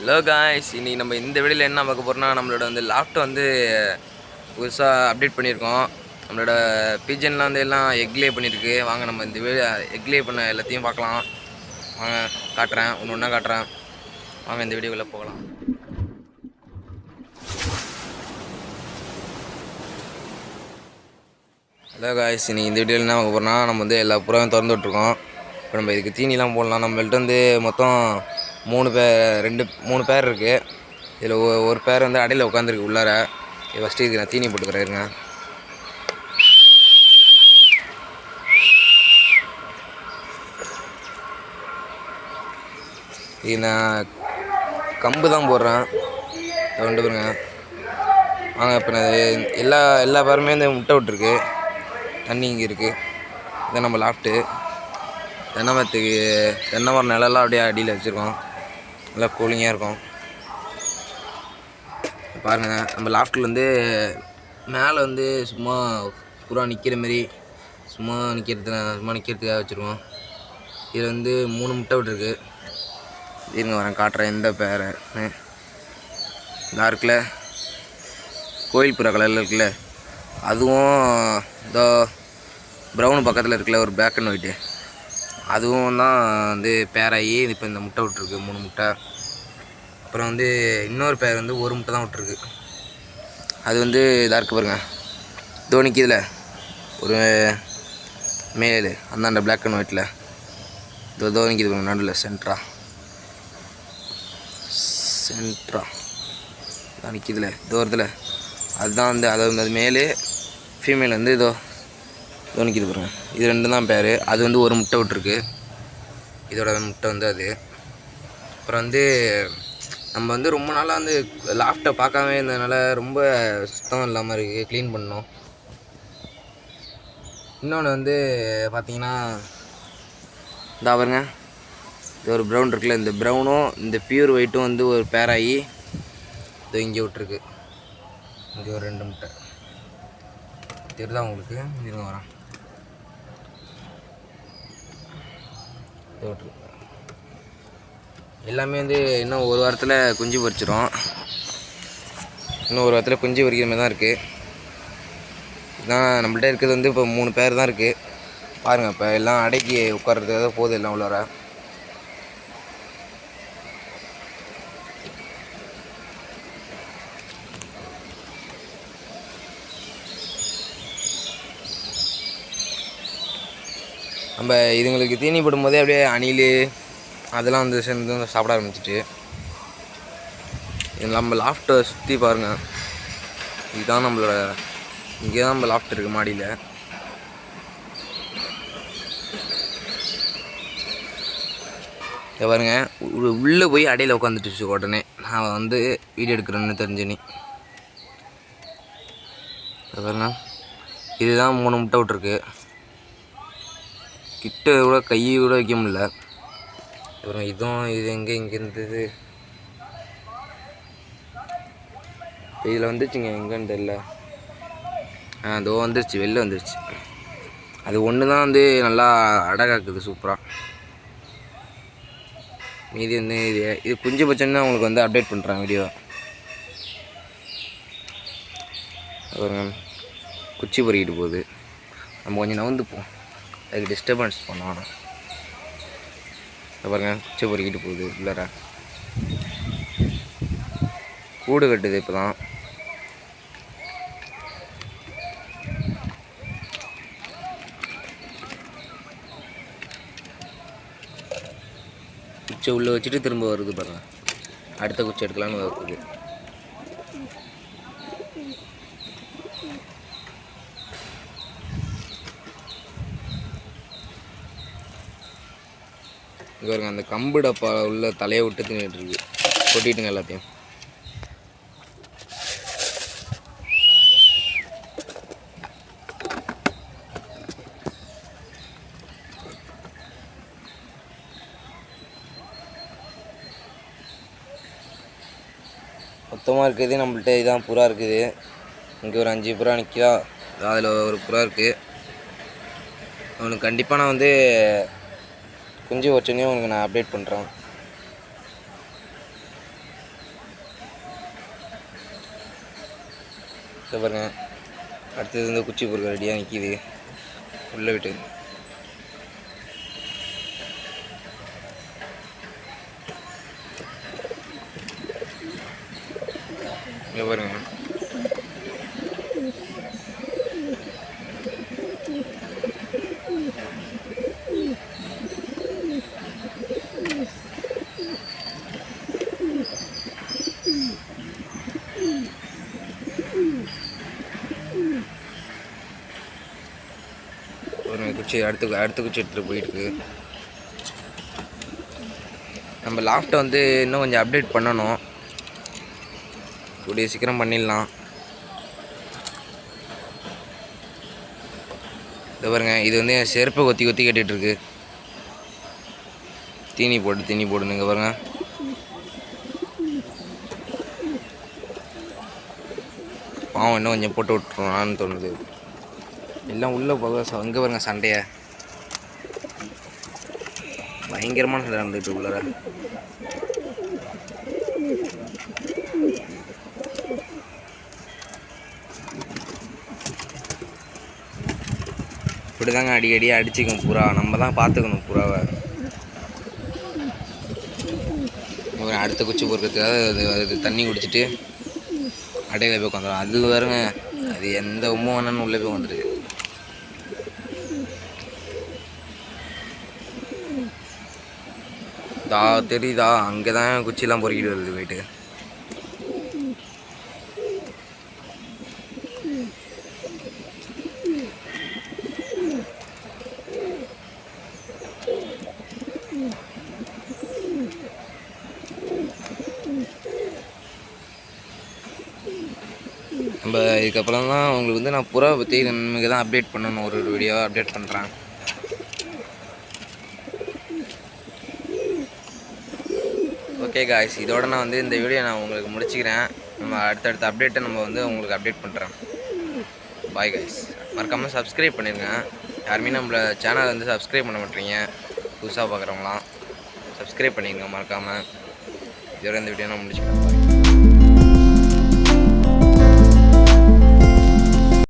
Hello guys இன்றைக்கி நம்ம இந்த வீடியோவில் என்ன பார்க்க போகிறோம்னா நம்மளோட வந்து லாஃப்ட் வந்து புதுசாக அப்டேட் பண்ணியிருக்கோம். நம்மளோட பிஜன்லாம் வந்து எல்லாம் எக்லே பண்ணியிருக்கு. வாங்க நம்ம இந்த வீடியோ எக்லே பண்ண எல்லாத்தையும் பார்க்கலாம். வாங்க காட்டுறேன். ஒன்று ஒன்றா காட்டுறேன். வாங்க இந்த வீடியோவில் போகலாம். ஹலோ காய்ஸ் இன்றைக்கி இந்த வீடியோவில் என்ன பார்க்க போகிறோம்னா நம்ம வந்து எல்லா புறாவையும் திறந்து விட்ருக்கோம் இப்போ நம்ம இதுக்கு தீனிலாம் போடலாம். நம்மள்ட்ட வந்து மொத்தம் மூணு பேர் ரெண்டு மூணு பேர் இருக்குது இதில் ஒரு பேர் வந்து அடையில் உட்காந்துருக்கு உள்ளார. ஃபஸ்ட்டு இதுக்கு நான் தீனி போட்டுக்கிறேன் இருங்க. இது நான் கம்பு தான் போடுறேன். ரெண்டு பேருங்க வாங்க இப்போ நான் எல்லா எல்லா பேருமே இந்த முட்டை விட்டுருக்கு. தண்ணி இங்கே இருக்குது இதான் நம்ம லாஃப்ட்டு தென்னை மரத்துக்கு தென்னை மரம் நிலலாம் அப்படியே அடியில் வச்சுருக்கோம். நல்லா கூலிங்காக இருக்கும். பாருங்கள் நம்ம லாஃப்டில் வந்து மேலே வந்து சும்மா புறா நிற்கிற மாரி சும்மா நிற்கிறது சும்மா நிற்கிறதுக்காக வச்சுருக்கோம். இதில் வந்து மூணு முட்டை விட்டுருக்கு இருங்க வரேன் காட்டுறேன் எந்த பேரை? டார்க்கில் கோயில் புறா கலரில் இருக்குல்ல. அதுவும் இந்த ப்ரௌன் பக்கத்தில் இருக்குல்ல ஒரு பிளாக் அண்ட் ஒயிட்டு அதுவும் தான் வந்து பேராகி இப்போ இந்த முட்டை விட்ருக்கு மூணு முட்டை. அப்புறம் வந்து இன்னொரு பேர் வந்து ஒரு முட்டை தான் விட்ருக்கு அது வந்து இதாக இருக்கு பாருங்க. இதில் ஒரு மேல் அந்தாண்ட பிளாக் அண்ட் ஒயிட்டில் இதோ தோனிக்குது பாருங்க நடுவில் சென்ட்ரா சென்ட்ரா தான் நிற்கிதுல தூரத்தில் அதுதான் வந்து அது வந்து அது மேலே ஃபீமேல் வந்து இதோ இதோ நிற்கிது பாருங்க. இது ரெண்டு தான் பேர். அது வந்து ஒரு முட்டை விட்ருக்கு இதோட முட்டை வந்து அது. அப்புறம் வந்து நம்ம வந்து ரொம்ப நாளாக வந்து லாஃப்ட்டை பார்க்காம இருந்ததுனால ரொம்ப சுத்தம் இல்லாமல் இருக்குது க்ளீன் பண்ணோம் இன்னொன்று வந்து பார்த்தீங்கன்னா இந்த பாருங்க. இது ஒரு ப்ரௌன் இருக்குல்ல இந்த ப்ரௌனும் இந்த பியூர் ஒயிட்டும் வந்து ஒரு பேராகி இது இங்கே விட்ருக்கு இங்கே ஒரு ரெண்டு முட்டை. தெரியுதா உங்களுக்கு? இருங்க வரேன். இது எல்லாமே வந்து இன்னும் ஒரு வாரத்தில் குஞ்சு பொரிச்சிரும். இன்னும் ஒரு வாரத்தில் குஞ்சு பொரிக்கிற மாதிரி தான் இருக்குது இதான் நம்மள்ட்ட இருக்கிறது வந்து இப்போ மூணு பேர் தான் இருக்குது பாருங்கள் இப்போ எல்லாம் அடைக்கி உட்கார்றதுக்காக போகுது எல்லாம் உள்ளார. நம்ம இதுங்களுக்கு தீனி போடும்போதே அப்படியே அணில் அதெல்லாம் வந்து சேர்ந்து சாப்பிட ஆரம்பிச்சிட்டு. இது நம்ம லாஃப்ட்டை சுற்றி பாருங்கள் இதுதான் நம்மளோட இங்கே தான் நம்ம லாஃப்ட் இருக்குது மாடியில். இதை பாருங்க உள்ளே போய் அடையில் உட்காந்துட்டுச்சு உடனே. நான் வந்து வீடியோ எடுக்கிறேன்னு தெரிஞ்சுனி இதை பாருங்க. இதுதான் மூணு முட்டை விட்ருக்கு கிட்ட கூட கையை கூட வைக்க முடியல. அப்புறம் இதுவும் இது எங்கே இங்கே இருந்தது. இதில் வந்துருச்சுங்க எங்கேன்னு தெரியல. ஆ அதோ வந்துருச்சு வெளில வந்துருச்சு. அது ஒன்று தான் வந்து நல்லா அடகாக்குது சூப்பராக மீதி வந்து இது இது குஞ்சு தான் உங்களுக்கு வந்து அப்டேட் பண்ணுறேன் வீடியோ அப்புறம் குச்சி பொறிக்கிட்டு போகுது. நம்ம கொஞ்சம் நவுந்துப்போம் அதுக்கு டிஸ்டர்பன்ஸ் பண்ணோம் பாருங்க குச்சி பொறுக்கிட்டு போகுது உள்ளார. கூடு கட்டுது இப்போ தான் குச்சை உள்ளே வச்சுட்டு திரும்ப வருது பாருங்க. அடுத்த குச்சி எடுக்கலான்னு வருது. இங்கே இருங்க அந்த கம்பு டப்பா உள்ள தலையை விட்டு தின்னுட்டு இருக்கு. கொட்டிட்டுங்க எல்லாத்தையும். மொத்தமாக இருக்குது நம்மள்ட்ட இதான் புறா இருக்குது. இங்கே ஒரு அஞ்சு புறா நிற்கிதா அதில் ஒரு புறா இருக்குது அவனுக்கு கண்டிப்பாக நான் வந்து குஞ்சு வச்சுனே உங்களுக்கு நான் அப்டேட் பண்ணுறேன் இதை பாருங்கள் அடுத்தது வந்து குச்சி பொருட்கள் ரெடியாக நிற்கிது உள்ளே விட்டு. இங்கே பாருங்கள் குச்சி அடுத்து அடுத்த குச்சி எடுத்துகிட்டு போயிருக்கு. நம்ம லாஃப்ட்டை வந்து இன்னும் கொஞ்சம் அப்டேட் பண்ணணும். கூடிய சீக்கிரம் பண்ணிடலாம். இது பாருங்க இது வந்து என் செருப்பை கொத்தி கொத்தி கேட்டுட்ருக்கு தீனி போட்டு தீனி போடுங்க இங்கே பாருங்க. பாவம் இன்னும் கொஞ்சம் போட்டு விட்டுருவான்னு தோணுது. எல்லாம் உள்ளே போக ஸோ அங்கே பாருங்க சண்டையை. பயங்கரமான சண்டை நடந்துட்டு உள்ளார. இப்படி தாங்க அடிக்கடி அடிச்சுக்கும் புறா. நம்ம தான் பார்த்துக்கணும் புறாவை. அடுத்த குச்சி பொறுக்கிறதுக்காக அது அது தண்ணி குடிச்சிட்டு அடையில போய் உட்காந்துடும் அது வருங்க அது எந்த உம்மும் வேணும்னு உள்ளே போய் வந்துருக்கு தா தெரியுதா? அங்கே தான் குச்சிலாம் பொறுக்கிட்டு வருது போயிட்டு. நம்ம இதுக்கப்புறம் தான் உங்களுக்கு வந்து நான் புறாவை பற்றி நமக்கு தான் அப்டேட் பண்ணணும். ஒரு ஒரு வீடியோ அப்டேட் பண்ணுறேன் ஓகே காய்ஸ் இதோட நான் வந்து இந்த வீடியோ நான் உங்களுக்கு முடிச்சுக்கிறேன். நம்ம அடுத்தடுத்த அப்டேட்டை நம்ம வந்து உங்களுக்கு அப்டேட் பண்ணுறேன் பாய் காய்ஸ் மறக்காமல் சப்ஸ்கிரைப் பண்ணிடுங்க யாருமே நம்மள சேனல் வந்து சப்ஸ்கிரைப் பண்ண மாட்டீங்க. புதுசாக பார்க்குறவங்களாம் சப்ஸ்கிரைப் பண்ணிடுங்க மறக்காமல் இதோட இந்த வீடியோ நான் முடிச்சுக்கிறேன்.